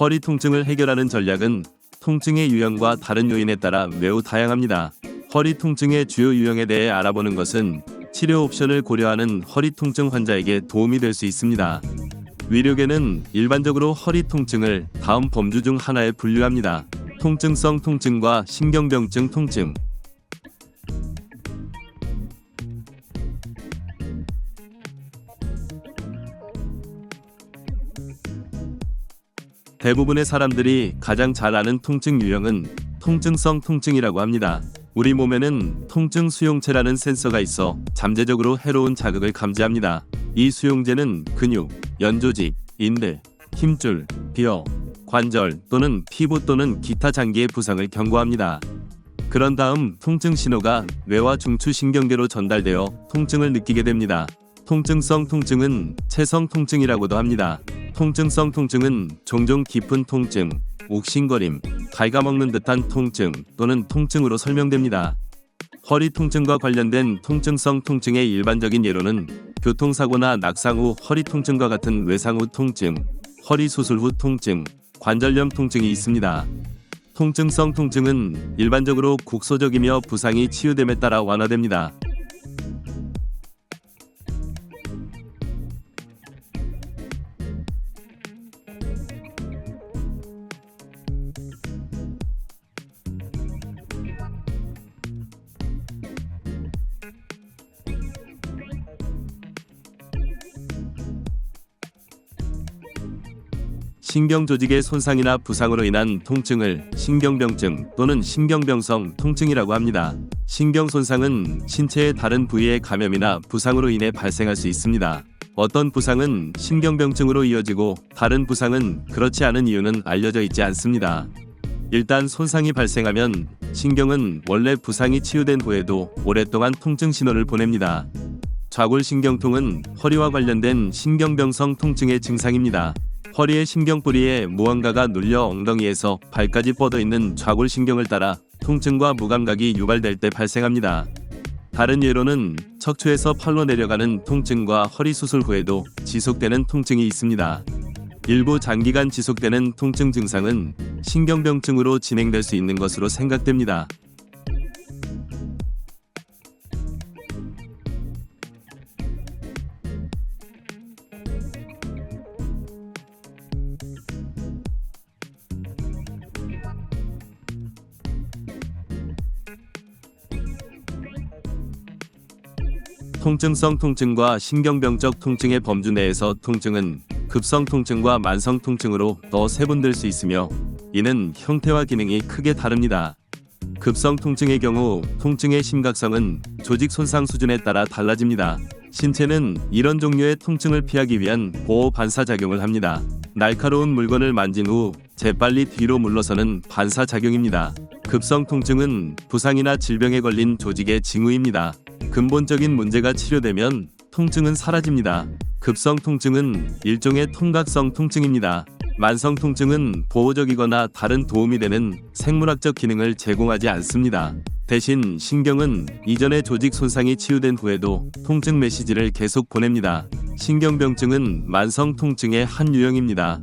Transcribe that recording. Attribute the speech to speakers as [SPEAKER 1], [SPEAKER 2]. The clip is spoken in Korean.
[SPEAKER 1] 허리 통증을 해결하는 전략은 통증의 유형과 다른 요인에 따라 매우 다양합니다. 허리 통증의 주요 유형에 대해 알아보는 것은 치료 옵션을 고려하는 허리 통증 환자에게 도움이 될 수 있습니다. 위력에는 일반적으로 허리 통증을 다음 범주 중 하나에 분류합니다. 통증성 통증과 신경병증 통증. 대부분의 사람들이 가장 잘 아는 통증 유형은 통증성 통증이라고 합니다. 우리 몸에는 통증 수용체라는 센서가 있어 잠재적으로 해로운 자극을 감지합니다. 이 수용제는 근육, 연조직, 인대, 힘줄, 비어, 관절 또는 피부 또는 기타 장기의 부상을 경고합니다. 그런 다음 통증 신호가 뇌와 중추신경계로 전달되어 통증을 느끼게 됩니다. 통증성 통증은 체성 통증이라고도 합니다. 통증성 통증은 종종 깊은 통증, 옥신거림, 갉아먹는 듯한 통증 또는 통증으로 설명됩니다. 허리 통증과 관련된 통증성 통증의 일반적인 예로는 교통사고나 낙상 후 허리 통증과 같은 외상 후 통증, 허리 수술 후 통증, 관절염 통증이 있습니다. 통증성 통증은 일반적으로 국소적이며 부상이 치유됨에 따라 완화됩니다. 신경 조직의 손상이나 부상으로 인한 통증을 신경병증 또는 신경병성 통증이라고 합니다. 신경 손상은 신체의 다른 부위의 감염이나 부상으로 인해 발생할 수 있습니다. 어떤 부상은 신경병증으로 이어지고 다른 부상은 그렇지 않은 이유는 알려져 있지 않습니다. 일단 손상이 발생하면 신경은 원래 부상이 치유된 후에도 오랫동안 통증 신호를 보냅니다. 좌골신경통은 허리와 관련된 신경병성 통증의 증상입니다. 허리의 신경뿌리에 무언가가 눌려 엉덩이에서 발까지 뻗어 있는 좌골신경을 따라 통증과 무감각이 유발될 때 발생합니다. 다른 예로는 척추에서 팔로 내려가는 통증과 허리 수술 후에도 지속되는 통증이 있습니다. 일부 장기간 지속되는 통증 증상은 신경병증으로 진행될 수 있는 것으로 생각됩니다. 통증성 통증과 신경병적 통증의 범주 내에서 통증은 급성 통증과 만성 통증으로 더 세분될 수 있으며 이는 형태와 기능이 크게 다릅니다. 급성 통증의 경우 통증의 심각성은 조직 손상 수준에 따라 달라집니다. 신체는 이런 종류의 통증을 피하기 위한 보호 반사 작용을 합니다. 날카로운 물건을 만진 후 재빨리 뒤로 물러서는 반사 작용입니다. 급성 통증은 부상이나 질병에 걸린 조직의 징후입니다. 근본적인 문제가 치료되면 통증은 사라집니다. 급성 통증은 일종의 통각성 통증입니다. 만성 통증은 보호적이거나 다른 도움이 되는 생물학적 기능을 제공하지 않습니다. 대신 신경은 이전의 조직 손상이 치유된 후에도 통증 메시지를 계속 보냅니다. 신경병증은 만성 통증의 한 유형입니다.